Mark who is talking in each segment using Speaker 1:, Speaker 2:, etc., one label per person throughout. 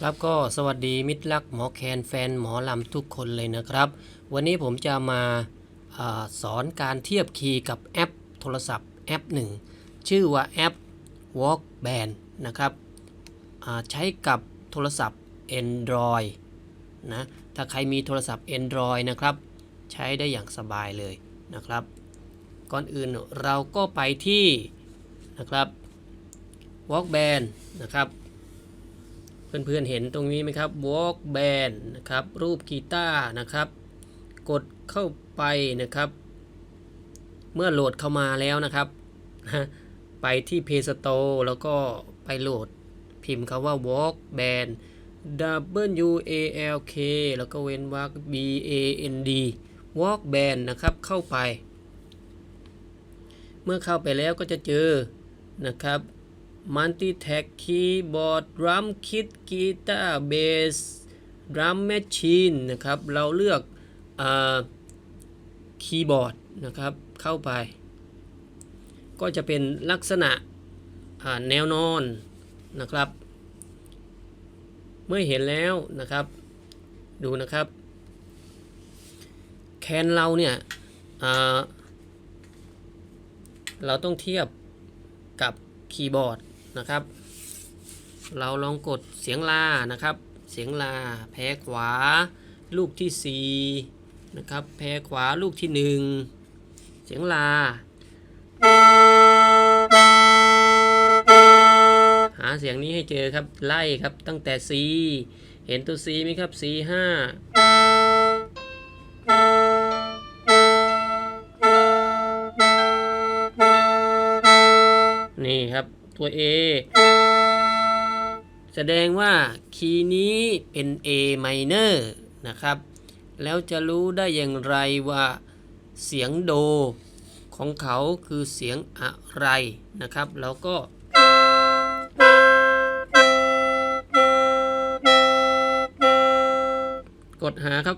Speaker 1: ครับก็สวัสดีมิตรรักหมอแคนแฟนหมอลำทุกคนเลยนะครับ วันนี้ผมจะมาอาสอนการเทียบคีย์กับแอปโทรศัพท์แอปหนึ่งชื่อว่าแอป Walkband นะครับใช้กับโทรศัพท์ Android นะถ้าใครมีโทรศัพท์ Android นะครับใช้ได้อย่างสบายเลยนะครับ ก่อนอื่นเราก็ไปที่นะครับ Walkband นะครับ เพื่อนๆเห็นตรงนี้ไหมครับ walk band นะครับ รูปกีตาร์นะครับ กดเข้าไปนะครับ เมื่อโหลดเข้ามาแล้วนะครับ ไปที่ Play Store แล้วก็ไปโหลดพิมพ์คำว่า walk band W A L K แล้วก็เว้นวรรค B A N D walk band นะครับ เข้าไป เมื่อเข้าไปแล้วก็จะเจอนะครับ Multi Tag Keyboard Drum Kit Guitar Bass Drum Machine นะครับ เราเลือกคีย์บอร์ดนะครับเข้าไป ก็จะเป็นลักษณะแนวนอนนะครับ เมื่อเห็นแล้วนะครับ ดูนะครับ แคนเราเนี่ยเราต้องเทียบกับคีย์บอร์ด นะครับ เราลองกดเสียงลานะครับ เสียงลาแพ้ขวา ลูกที่4นะครับแพ้ขวาลูกที่ 1 เสียงลา หาเสียงนี้ให้เจอครับไล่ครับตั้งแต่ C เห็นตัว C ไหมครับ C 5นี่ครับ ตัว A แสดงว่าคีย์นี้เป็น A minor นะครับ แล้วจะรู้ได้อย่างไรว่าเสียงโดของเขาคือเสียงอะไรนะครับ แล้วก็ กดหาครับ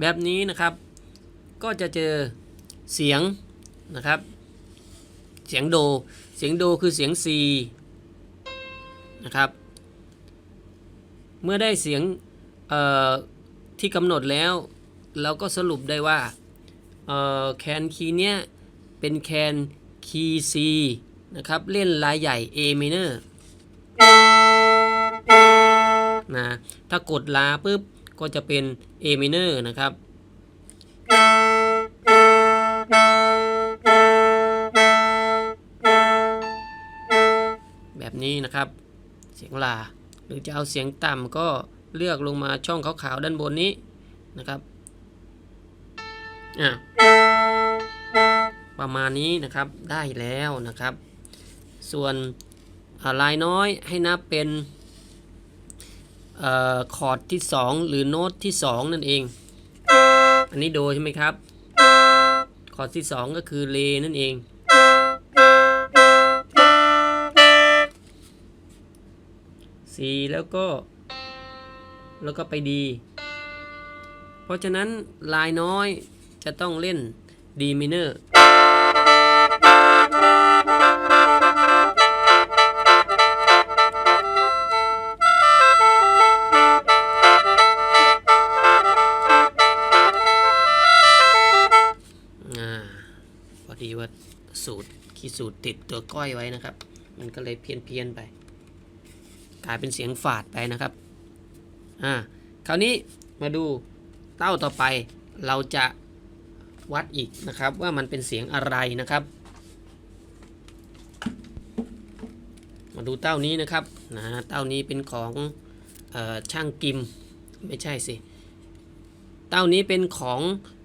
Speaker 1: แบบนี้นะครับ ก็จะเจอ เสียงนะครับ เสียงโด เสียงโดคือเสียง C นะครับ เมื่อได้เสียงที่กำหนดแล้ว เราก็สรุปได้ว่าแคนคีย์เนี้ยเป็นแคนคีย์ C นะครับเล่นลายใหญ่ A minor นะถ้ากดลาปุ๊บก็จะเป็น A minor นะครับ นี้นะครับ เสียงลา หรือจะเอาเสียงต่ำก็เลือกลงมาช่องขาวๆด้านบนนี้นะครับอะประมาณนี้นะครับได้แล้วนะครับ ส่วนลายน้อยให้นับเป็นออคอร์ดที่ 2 หรือโน้ตที่ 2 นั่นเอง อันนี้โดใช่ไหมครับ คอร์ดที่ 2 ก็คือเลนั่นเอง แล้วก็ แล้วก็ไปดี เพราะฉะนั้นลายน้อยจะต้องเล่น D minor อ่าพอดีว่าสูตร ขีดสูตรติดตัวก้อยไว้นะครับ มันก็เลยเพี้ยนเพียนไป กลายเป็นเสียงฝาดไปนะครับอ่าคราวนี้มาดูเต้าต่อไปเราจะวัดอีกนะครับว่ามันเป็นเสียงอะไรนะครับ มาดูเต้านี้นะครับนะเต้านี้เป็นของออช่างกิมไม่ใช่สิ เต้านี้เป็นของ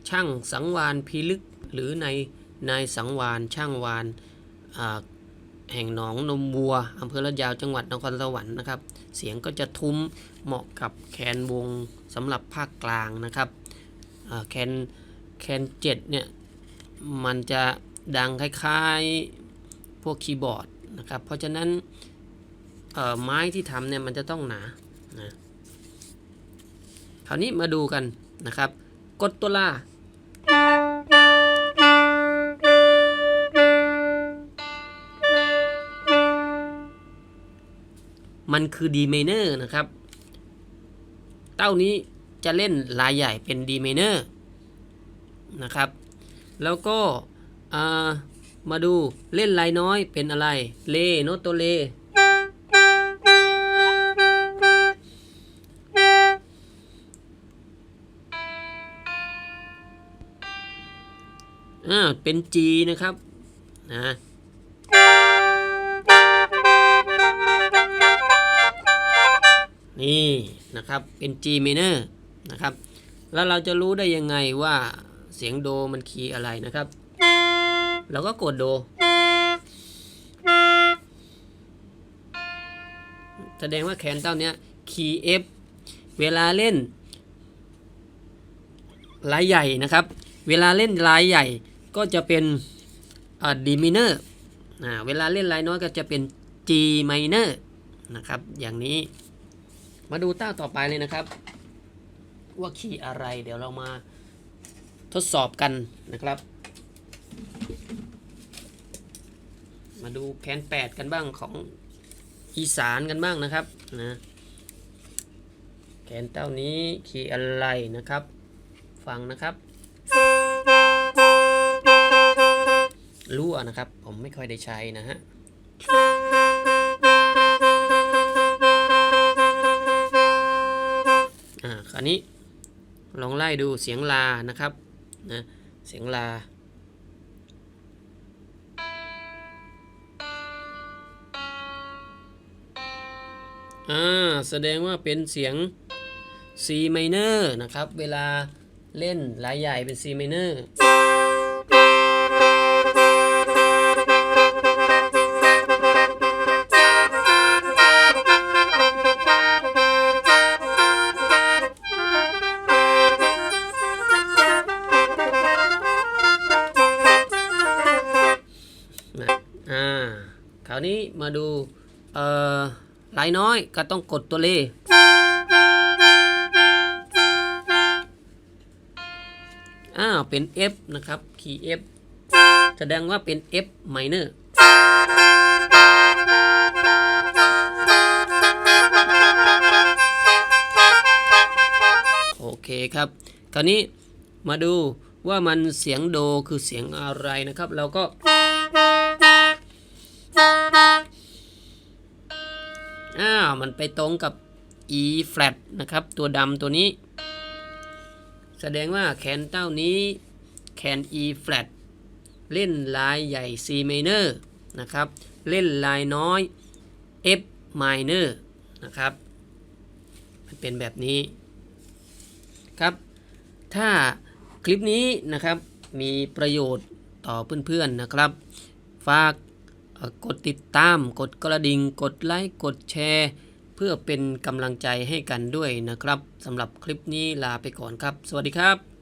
Speaker 1: ช่างสังวานพีลึกหรือในนายสังวานช่างวานอ่า แห่งหนองนมวัวอำเภอละยาวจังหวัดนครสวรรค์นะครับ เสียงก็จะทุ้มเหมาะกับแคนวงสำหรับภาคกลางนะครับแคนแคนเจ็ดเนี่ยมันจะดังคล้ายๆพวกคีย์บอร์ดนะครับ เพราะฉะนั้นไม้ที่ทำเนี่ยมันจะต้องหนานะคราวนี้มาดูกันนะครับ กดตัวล่า มันคือ D minor นะครับ เต้านี้จะเล่นลายใหญ่เป็น D minor นะครับ แล้วก็มาดูเล่นลายน้อยเป็นอะไร เลโนตโตเล อ่า เป็น G นะครับ นะ นี่นะครับเป็น G minor นะครับ แล้วเราจะรู้ได้ยังไงว่าเสียงโดมันคีย์อะไรนะครับ เราก็กดโด แสดงว่าแขนเต้าเนี้ยคีย์ F เวลาเล่นลายใหญ่นะครับ เวลาเล่นลายใหญ่ก็จะเป็นดีมิเนอร์เวลาเล่นลายน้อยก็จะเป็น G minor นะครับ อย่างนี้ มาดูเต้าต่อไปเลยนะครับ ว่าคีย์อะไรเดี๋ยวเรามาทดสอบกันนะครับ มาดูแผน 8 กันบ้างของอีสานกันบ้างนะครับนะแขนเต้านี้คีย์อะไรนะครับ ฟังนะครับรั่วนะครับ ผมไม่ค่อยได้ใช้นะฮะ ราวนี้ลองไล่ดูเสียงลานะครับนะเสียงลา อ่า แสดงว่าเป็นเสียง C minor นะครับ เวลาเล่นลายใหญ่เป็น C minor มาดูเอ่อลายน้อยก็ต้องกดตัวเล อ้าวเป็น F นะครับ คีย์ F แสดงว่าเป็น F minor โอเคครับ คราวนี้มาดูว่ามันเสียงโดคือเสียงอะไรนะครับ เราก็ อ้าวมันไปตรงกับ E flat นะครับ ตัวดำตัวนี้ แสดงว่าแขนเต้านี้ แขน E flat เล่นลายใหญ่ C minor นะครับ เล่นลายน้อย F minor นะครับ มันเป็นแบบนี้ครับ ถ้าคลิปนี้นะครับมีประโยชน์ต่อเพื่อนๆนะครับ ฝาก กดติดตาม กดกระดิ่ง กดไลค์ กดแชร์ เพื่อเป็นกำลังใจให้กันด้วยนะครับสำหรับคลิปนี้ลาไปก่อนครับ สวัสดีครับ